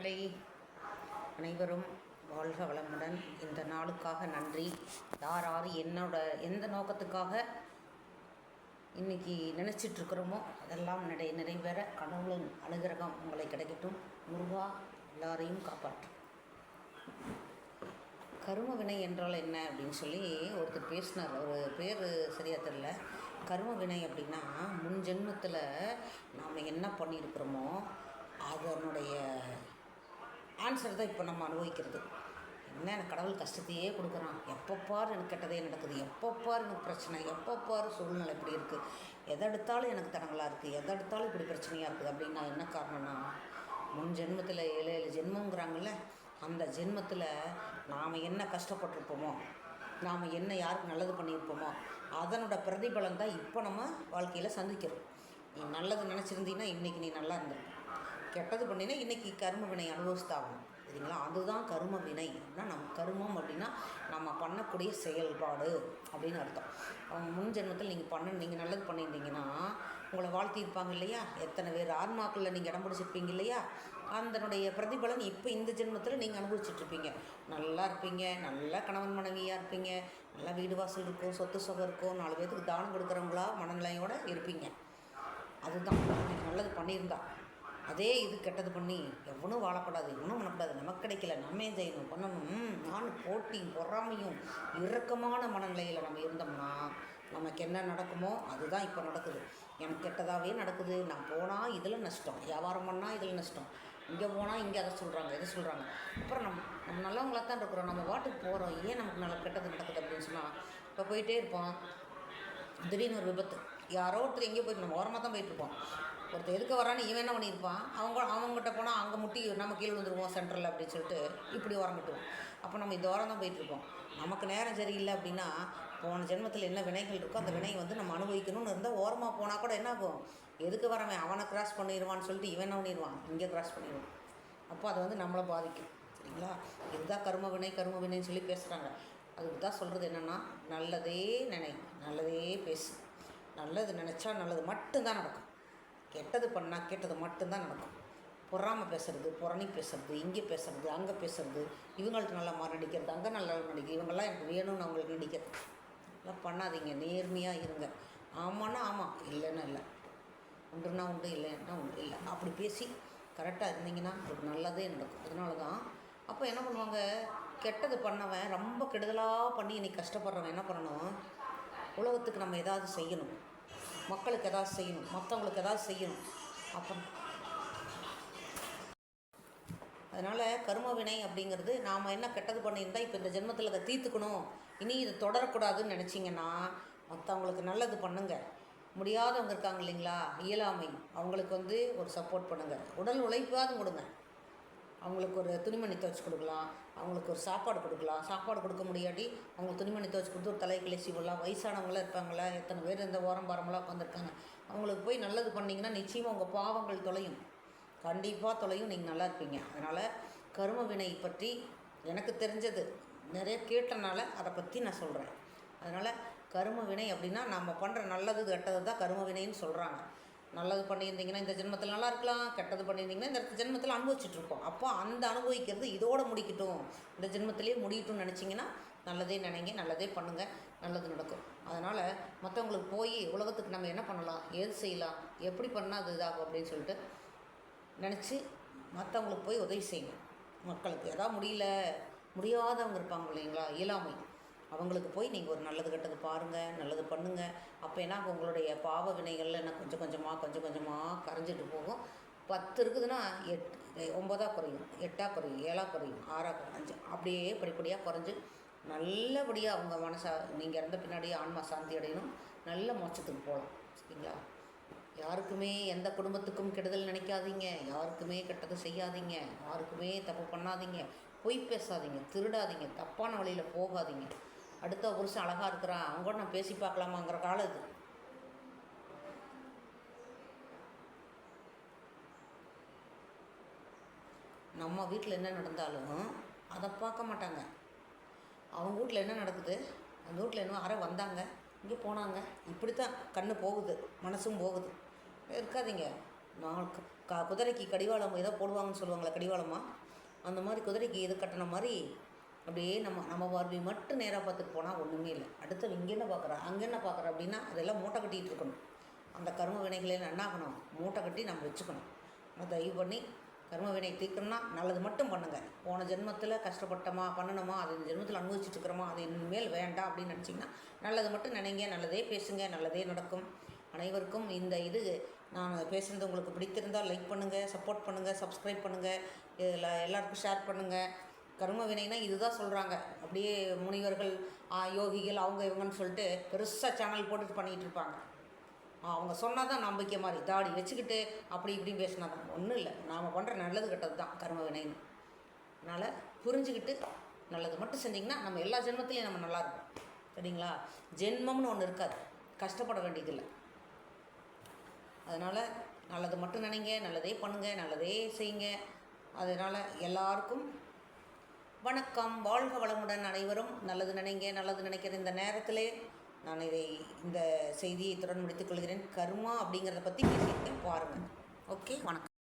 மக்களே அனைவரும் வாழ்க வளமுடன். இந்த நாளுக்காக நன்றி. யார் யார் என்னோட எந்த நோக்கத்துக்காக இன்னைக்கு நினச்சிட்டுருக்குறோமோ அதெல்லாம் நடை நிறைவேற. கடவுளின் அனுகிரகம் உங்களை கிடைக்கட்டும். முருகா எல்லாரையும் காப்பாற்றும் கரும வினை என்றால் என்ன அப்படின்னு சொல்லி ஒருத்தர் பேசினார். ஒரு பேர் சரியாக தெரில கரும வினை அப்படின்னா முன் ஜென்மத்தில் நாம் என்ன பண்ணியிருக்கிறோமோ அதனுடைய ஆன்சர் தான் இப்போ நம்ம அனுபவிக்கிறது. என்ன எனக்கு கடவுள் கஷ்டத்தையே கொடுக்குறான். எப்போ எனக்கு கெட்டதே நடக்குது. எப்போ பாரு எனக்கு பிரச்சனை. எப்போ சூழ்நிலை இப்படி இருக்குது எதை எடுத்தாலும் எனக்கு தடங்களாக இருக்குது எதை எடுத்தாலும் இப்படி பிரச்சனையாக இருக்குது அப்படின்னா என்ன காரணம்னா முன் ஜென்மத்தில் ஏழு ஏழு ஜென்மங்கிறாங்கல்ல அந்த ஜென்மத்தில் நாம் என்ன கஷ்டப்பட்டிருப்போமோ நாம் என்ன யாருக்கு நல்லது பண்ணியிருப்போமோ அதனோட பிரதிபலம் தான் இப்போ நம்ம வாழ்க்கையில் சந்திக்கிறோம். நீ நல்லது நினச்சிருந்தீங்கன்னா இன்றைக்கி நீ நல்லா இருந்திருப்ப கெட்டது பண்ணினா இன்றைக்கி கரும வினை அனுபவிச்சுதாகணும் சரிங்களா? அதுதான் கரும வினை. அப்படின்னா நம்ம கருமம் அப்படின்னா நம்ம பண்ணக்கூடிய செயல்பாடு அப்படின்னு அர்த்தம். முன் ஜென்மத்தில் நீங்கள் பண்ண நீங்கள் நல்லது பண்ணியிருந்தீங்கன்னா உங்களை வாழ்த்தியிருப்பாங்க இல்லையா? எத்தனை பேர் ஆன்மாக்களில் நீங்கள் இடம் பிடிச்சிருப்பீங்க இல்லையா? அதனுடைய பிரதிபலன் இப்போ இந்த ஜென்மத்தில் நீங்கள் அனுபவிச்சுட்ருப்பீங்க. நல்லா இருப்பீங்க நல்ல கணவன் மனைவியாக இருப்பீங்க நல்லா வீடு வாசல் இருக்கும் சொத்து சுகம் இருக்கும் நாலு பேருக்கு தானம் கொடுக்குறவங்களா மனநிலையோடு இருப்பீங்க. அதுதான். நீங்கள் நல்லது பண்ணியிருந்தா. அதே இது கெட்டது பண்ணி எவனும் வாழக்கூடாது எவனும் பண்ணக்கூடாது. நமக்கு கிடைக்கல நம்ம செய்யணும்? பண்ணணும். நான் போட்டியும் பொறாமையும் இறுக்கமான மனநிலையில் நம்ம இருந்தோம்னா நமக்கு என்ன நடக்குமோ அதுதான் இப்போ நடக்குது. எனக்கு கெட்டதாகவே நடக்குது. நான் போனால் இதில் நஷ்டம். வியாபாரம் பண்ணால் இதில் நஷ்டம். இங்கே போனால் இங்கே அதை சொல்கிறாங்க இதை சொல்கிறாங்க அப்புறம் நம்ம நம்ம நல்லவங்களாக தான் இருக்கிறோம். நம்ம வாட்டுக்கு போகிறோம் ஏன் நமக்கு நல்ல கெட்டது நடக்குது அப்படின்னு சொன்னால் இப்போ போயிட்டே இருப்போம் திடீர்னு ஒரு விபத்து. யாரோ ஒருத்தர் எங்கேயோ போயிட்டு நம்ம ஓரமாக தான் போயிட்டுருப்போம் ஒருத்தர் எதுக்கு வரான்னு இவன் என்ன பண்ணியிருப்பான்? அவங்க அவங்ககிட்ட போனால் அங்கே முட்டி நம்ம கீழே வந்துடுவோம் சென்டரில் அப்படின்னு சொல்லிட்டு இப்படி உரம்பிட்டுவோம் அப்போ நம்ம இந்த ஓரம் தான் போயிட்டுருப்போம் நமக்கு நேரம் சரியில்லை அப்படின்னா போன ஜென்மத்தில் என்ன வினைகள் இருக்கோ அந்த வினை வந்து நம்ம அனுபவிக்கணும்னு இருந்தால் ஓரமாக போனால் கூட என்ன ஆகும்? எதுக்கு வரவன்? அவனை கிராஸ் பண்ணிடுவான்னு சொல்லிட்டு இவன் என்ன பண்ணிடுவான் இங்கே கிராஸ் பண்ணிடுவான் அப்போ அது வந்து நம்மளை பாதிக்கும். சரிங்களா? இதுதான் கரும வினை கரும வினைன்னு சொல்லி பேசுகிறாங்க அதுக்கு தான் சொல்கிறது என்னென்னா நல்லதே நினை நல்லதே பேசு. நல்லது நினச்சா நல்லது மட்டும்தான் நடக்கும். கெட்டது பண்ணால் கெட்டது மட்டும்தான் நடக்கும். பொறாமல் பேசுறது புறணி பேசுறது இங்கே பேசுறது அங்கே பேசுறது இவங்கள்ட்ட நல்லா மாதிரி நடிக்கிறது அங்கே நல்லா நடிக்கிறது இவங்கெல்லாம் எனக்கு வேணும்னு அவங்களுக்கு நடிக்கிறது. எல்லாம் பண்ணாதீங்க நேர்மையாக இருங்க. ஆமான்னா ஆமாம் இல்லைன்னா இல்லை. ஒன்றுனா உண்டு இல்லைன்னா உண்டு இல்லை. அப்படி பேசி கரெக்டாக இருந்தீங்கன்னா உங்களுக்கு நல்லதே நடக்கும். அதனால தான் அப்போ என்ன பண்ணுவாங்க கெட்டது பண்ணவன் ரொம்ப கெடுதலாக பண்ணி இன்றைக்கி கஷ்டப்படுறவன் என்ன பண்ணணும்? உலகத்துக்கு நம்ம ஏதாவது செய்யணும். மக்களுக்கு ஏதாவது செய்யணும். மற்றவங்களுக்கு ஏதாவது செய்யணும். அப்போ அதனால் கரும வினை அப்படிங்கிறது நாம் என்ன கெட்டது பண்ணியிருந்தால் இப்போ இந்த ஜென்மத்தில் அதை தீர்த்துக்கணும். இனி இது தொடரக்கூடாதுன்னு நினச்சிங்கன்னா மற்றவங்களுக்கு நல்லது பண்ணுங்க. முடியாதவங்க இருக்காங்க இல்லைங்களா? இயலாமை. அவங்களுக்கு வந்து ஒரு சப்போர்ட் பண்ணுங்கள் உடல் உழைப்பாவது கொடுங்க. அவங்களுக்கு ஒரு துணிமணி துவைச்சி கொடுக்கலாம். அவங்களுக்கு ஒரு சாப்பாடு கொடுக்கலாம். சாப்பாடு கொடுக்க முடியாட்டி அவங்களுக்கு துணிமணி துவைச்சி கொடுத்து ஒரு தலை கிளச்சி விடலாம். வயசானவங்களாம் இருப்பாங்களா எத்தனை பேர் இந்த ஓரம் பாரமெல்லாம் உட்காந்துருக்காங்க அவங்களுக்கு போய் நல்லது பண்ணிங்கன்னா நிச்சயமாக உங்கள் பாவங்கள் தொலையும். கண்டிப்பாக தொலையும். நீங்கள் நல்லா இருப்பீங்க. அதனால் கரும வினை பற்றி எனக்கு தெரிஞ்சது. நிறைய கேட்டனால அதை பற்றி நான் சொல்கிறேன் அதனால் கரும வினை அப்படின்னா நம்ம பண்ணுற நல்லது கெட்டது தான் கரும வினைன்னு சொல்கிறாங்க நல்லது பண்ணியிருந்தீங்கன்னா இந்த ஜென்மத்தில் நல்லா இருக்கலாம் கெட்டது பண்ணியிருந்தீங்கன்னா இந்த ஜென்மத்தில் அனுபவிச்சுட்ருக்கோம். அப்போ அந்த அனுபவிக்கிறது இதோட முடிக்கட்டும். இந்த ஜென்மத்திலே முடியட்டும்னு நினச்சிங்கன்னா நல்லதே நினைங்க நல்லதே பண்ணுங்கள் நல்லது நடக்கும். அதனால் மற்றவங்களுக்கு போய் உலகத்துக்கு நம்ம என்ன பண்ணலாம் ஏது செய்யலாம் எப்படி பண்ணால் அது இதாகும் அப்படின்னு சொல்லிட்டு நினச்சி மற்றவங்களுக்கு போய் உதவி செய்யணும் மக்களுக்கு எதாவது முடியல முடியாதவங்க இருப்பாங்க இல்லைங்களா? இயலாமை. அவங்களுக்கு போய் நீங்கள் ஒரு நல்லது கெட்டது பாருங்கள் நல்லது பண்ணுங்கள் அப்போ என்ன உங்களுடைய பாவ வினைகளில் என்ன கொஞ்சம் கொஞ்சமாக கொஞ்சம் கொஞ்சமாக கரைஞ்சிட்டு போகும். பத்து இருக்குதுன்னா எட் ஒம்பதாக குறையும் எட்டாக குறையும் ஏழாக குறையும் ஆறாக குறையும் அஞ்சு. அப்படியே படிப்படியாக குறைஞ்சி நல்லபடியாக அவங்க மனசா நீங்கள் இறந்த பின்னாடியே ஆன்மா சாந்தி அடையணும். நல்ல மோட்சத்துக்கு போகலாம் சரிங்களா? யாருக்குமே எந்த குடும்பத்துக்கும் கெடுதல் நினைக்காதீங்க. யாருக்குமே கெட்டது செய்யாதீங்க. யாருக்குமே தப்பு பண்ணாதீங்க. பொய் பேசாதீங்க திருடாதீங்க தப்பான வழியில் போகாதீங்க. அடுத்த புருஷன் அழகாக இருக்கிறான் அவங்க கூட நான் பேசி பார்க்கலாமாங்கிற காலம் இது. நம்ம வீட்டில் என்ன நடந்தாலும் அதை பார்க்க மாட்டாங்க. அவங்க வீட்டில் என்ன நடக்குது? அந்த வீட்டில் என்ன யாரோ வந்தாங்க இங்கே போனாங்க. இப்படி தான் கண்ணு போகுது மனசும் போகுது. இருக்காதீங்க. நாள் க குதிரைக்கு கடிவாளம் ஏதோ போடுவாங்கன்னு சொல்லுவாங்களே கடிவாளமாக அந்த மாதிரி குதிரைக்கு இது கட்டின மாதிரி அப்படியே நம்ம நம்ம பார்வை மட்டும் நேராக பார்த்துட்டு போனால் ஒன்றுமே இல்லை. அடுத்து இங்கே என்ன பார்க்குறா? அங்கே என்ன பார்க்குறா அப்படின்னா அதெல்லாம் மூட்டை கட்டிகிட்டு இருக்கணும். அந்த கர்ம வினைகளை என்ன ஆகணும்? மூட்டை கட்டி நம்ம வச்சுக்கணும். நம்ம தயவு பண்ணி கரும வினை தீர்க்கணும்னா நல்லது மட்டும் பண்ணுங்கள் போன ஜென்மத்தில் கஷ்டப்பட்டோமா பண்ணணுமா அது இந்த ஜென்மத்தில் அனுபவிச்சுட்டு இருக்கிறோமா அது இனிமேல் வேண்டாம் அப்படின்னு நினச்சிங்கன்னா நல்லது மட்டும் நினைங்க நல்லதே பேசுங்க நல்லதே நடக்கும். அனைவருக்கும் இந்த இது நான் பேசுனது உங்களுக்கு பிடித்திருந்தால் லைக் பண்ணுங்கள் சப்போர்ட் பண்ணுங்கள் சப்ஸ்கிரைப் பண்ணுங்கள் இதில் எல்லாருக்கும் ஷேர் பண்ணுங்கள் கர்ம வினைனா இதுதான் சொல்கிறாங்க அப்படியே முனிவர்கள் யோகிகள் அவங்க இவங்கன்னு சொல்லிட்டு பெருசாக சேனல் போட்டுட்டு பண்ணிகிட்டு இருப்பாங்க. அவங்க சொன்னால் தான் நம்பிக்கை மாதிரி தாடி வச்சுக்கிட்டு அப்படி இப்படி பேசினா தான் ஒன்றும் இல்லை நாம் பண்ணுற நல்லது கெட்டது தான் கர்ம வினைன்னு அதனால் புரிஞ்சுக்கிட்டு நல்லது மட்டும் செஞ்சிங்கன்னா நம்ம எல்லா ஜென்மத்துலேயும் நம்ம நல்லா இருக்கும் சரிங்களா? ஜென்மம்னு ஒன்று இருக்காது. கஷ்டப்பட வேண்டியதில்லை. அதனால் நல்லது மட்டும் நினைங்க நல்லதே பண்ணுங்கள் நல்லதே செய்யுங்க. அதனால் எல்லாருக்கும் வணக்கம். வாழ்க வளமுடன் அனைவரும். நல்லது நினைங்க நல்லது நினைக்கிற இந்த நேரத்திலே நான் இதை இந்த செய்தியை தொடர்ந்து முடித்துக் கொள்கிறேன். கர்மா அப்படிங்கிறத பற்றி பேசியிருக்கேன். பாருங்கள் ஓகே வணக்கம்.